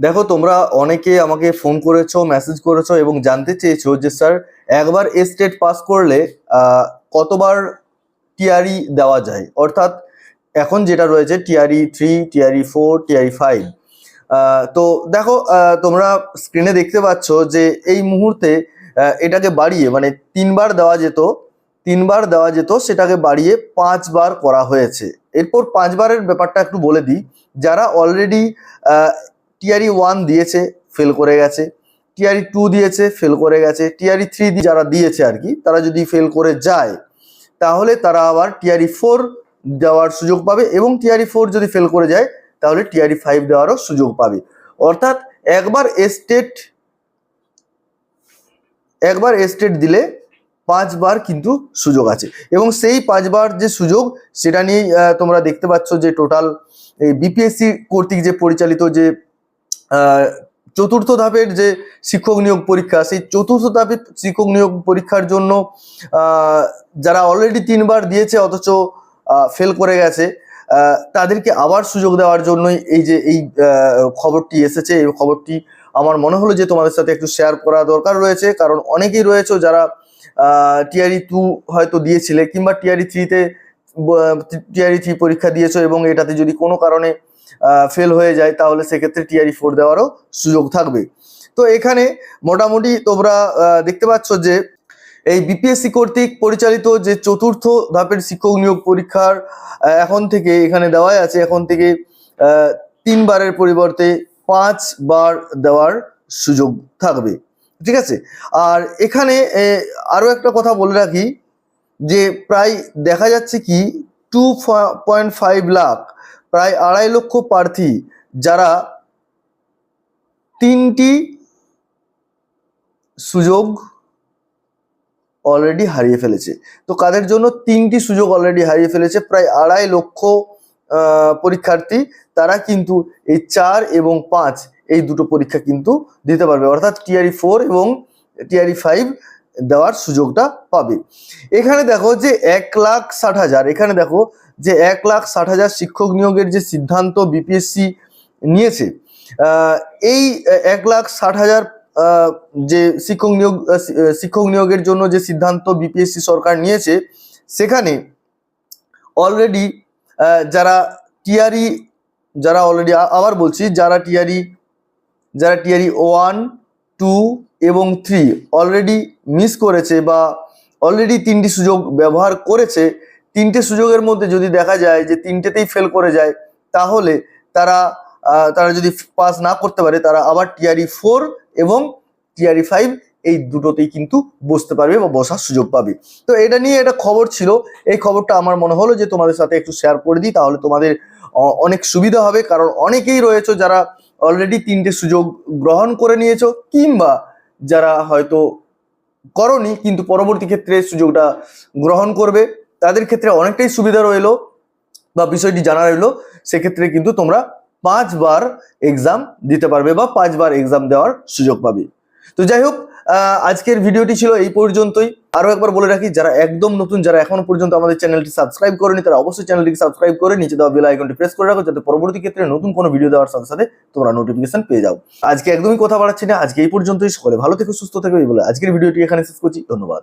দেখো, তোমরা অনেকে আমাকে ফোন করেছ মেসেজ করেছ এবং জানতে চেয়েছো যে স্যার একবার এস্টেট পাস করলে কতবার টিআরই দেওয়া যায়? অর্থাৎ এখন যেটা রয়েছে TRE three TRE four TRE five তো দেখো তোমরা স্ক্রিনে দেখতে পাচ্ছ যে, এই মুহূর্তে এটাকে বাড়িয়ে মানে তিনবার দেওয়া যেত, তিনবার দেওয়া যেত, সেটাকে বাড়িয়ে পাঁচবার করা হয়েছে। এরপর পাঁচবারের ব্যাপারটা একটু বলে দিই। যারা অলরেডি টিআরই ওয়ান দিয়েছে ফেল করে গেছে। টিআরই টু দিয়েছে ফেল করে গেছে। টিআরই থ্রি যারা দিয়েছে আর কি, তারা যদি ফেল করে যায়, তাহলে তারা আবার টিআরই ফোর দেওয়ার সুযোগ পাবে এবং টিআরই ফোর যদি ফেল করে যায়, তাহলে টিআরই ফাইভ দেওয়ারও সুযোগ পাবে। অর্থাৎ একবার এস্টেট একবার এস্টেট দিলে পাঁচবার কিন্তু সুযোগ আছে। এবং সেই পাঁচবার যে সুযোগ, সেটা নিয়েই তোমরা দেখতে পাচ্ছ যে টোটাল এই বিপিএসসি কর্তৃক যে পরিচালিত যে চতুর্থ ধাপের যে শিক্ষক নিয়োগ পরীক্ষা, সেই চতুর্থ ধাপের শিক্ষক নিয়োগ পরীক্ষার জন্য যারা অলরেডি তিনবার দিয়েছে, অথচ ফেল করে গেছে তাদেরকে আবার সুযোগ দেওয়ার জন্যই এই যে, এই খবরটি এসেছে। এই খবরটি আমার মনে হলো যে তোমাদের সাথে একটু শেয়ার করা দরকার রয়েছে, কারণ অনেকেই রয়েছে যারা টিআরই টু হয়তো দিয়েছিলে, কিংবা টিআরই থ্রিতে টিআরই থ্রি পরীক্ষা দিয়েছ এবং এটাতে যদি কোনো কারণে ফেল হয়ে যায়, তাহলে সেক্ষেত্রে টিআরই ফোর দেওয়ারও সুযোগ থাকবে। তো এখানে মোটামুটি তোমরা দেখতে পাচ্ছ যে এই বিপিএসসি কর্তৃক পরিচালিত যে চতুর্থ ধাপের শিক্ষক নিয়োগ পরীক্ষার এখন থেকে এখানে দেওয়াই আছে, এখন থেকে তিনবারের পরিবর্তে পাঁচবার দেওয়ার সুযোগ থাকবে। ঠিক আছে? আর এখানে আরও একটা কথা বলে রাখি যে প্রায় দেখা যাচ্ছে কি টু পয়েন্ট ফাইভ লাখ প্রায় আড়াই লক্ষ প্রার্থী, যারা তিনটি সুযোগ অলরেডি হারিয়ে ফেলেছে। তো কাদের জন্য তিনটি সুযোগ অলরেডি হারিয়ে ফেলেছে? প্রায় আড়াই লক্ষ পরীক্ষার্থী, তারা কিন্তু এই চার এবং পাঁচ এই দুটো পরীক্ষা কিন্তু দিতে পারবে। অর্থাৎ টিআরই ফোর এবং টিআরই ফাইভ দেওয়ার সুযোগটা পাবে। এখানে দেখো যে এক লাখ ষাট হাজার, এখানে দেখো যে এক লাখ ষাট হাজার শিক্ষক নিয়োগের যে সিদ্ধান্ত বিপিএসসি নিয়েছে এই এক লাখ ষাট হাজার যে শিক্ষক নিয়োগ শিক্ষক নিয়োগের জন্য যে সিদ্ধান্ত বিপিএসসি সরকার নিয়েছে, সেখানে অলরেডি যারা টিআরই যারা অলরেডি আবার বলছি, যারা টিআরই যারা টিআরই ওয়ান টু এবং থ্রি অলরেডি মিস করেছে বা অলরেডি তিনটি সুযোগ ব্যবহার করেছে, তিনটে সুযোগের মধ্যে যদি দেখা যায় যে তিনটেতেই ফেল করে যায়, তাহলে তারা তারা যদি পাস না করতে পারে, তারা আবার টিআরই ফোর এবং টিআরই ফাইভ এই দুটোতেই কিন্তু বসতে পারবে বা বসার সুযোগ পাবে। তো এটা নিয়ে একটা খবর ছিল। এই খবরটা আমার মনে হলো যে তোমাদের সাথে একটু শেয়ার করে দিই, তাহলে তোমাদের অনেক সুবিধা হবে। কারণ অনেকেই রয়েছে যারা অলরেডি তিনটে সুযোগ গ্রহণ করে নিয়েছো, কিংবা যারা হয়তো করনি, কিন্তু পরবর্তী ক্ষেত্রে সুযোগটা গ্রহণ করবে, তাদের ক্ষেত্রে অনেকটাই সুবিধা রইল বা বিষয়টি জানা রইল। সেক্ষেত্রে কিন্তু তোমরা পাঁচবার এক্সাম দিতে পারবে বা পাঁচবার এক্সাম দেওয়ার সুযোগ পাবে। তো যাই হোক আজকের ভিডিওটি ছিল এই পর্যন্তই। আরও একবার বলে রাখি, যারা একদম নতুন, যারা এখনও পর্যন্ত আমাদের চ্যানেলটি সাবস্ক্রাইব করেনি, তারা অবশ্যই চ্যানেলটিকে সাবস্ক্রাইব করে নিচে দেওয়া বেল আইকনটি প্রেস করে রাখো, যাতে পরবর্তী ক্ষেত্রে নতুন কোনো ভিডিও দেওয়ার সাথে সাথে তোমরা নোটিফিকেশন পেয়ে যাও। আজকে একদমই কথা বাড়াচ্ছি না, আজকে এই পর্যন্তই। সকলে ভালো থেকে, সুস্থ থাকবে এই বলে আজকের ভিডিওটি এখানে শেষ করছি। ধন্যবাদ।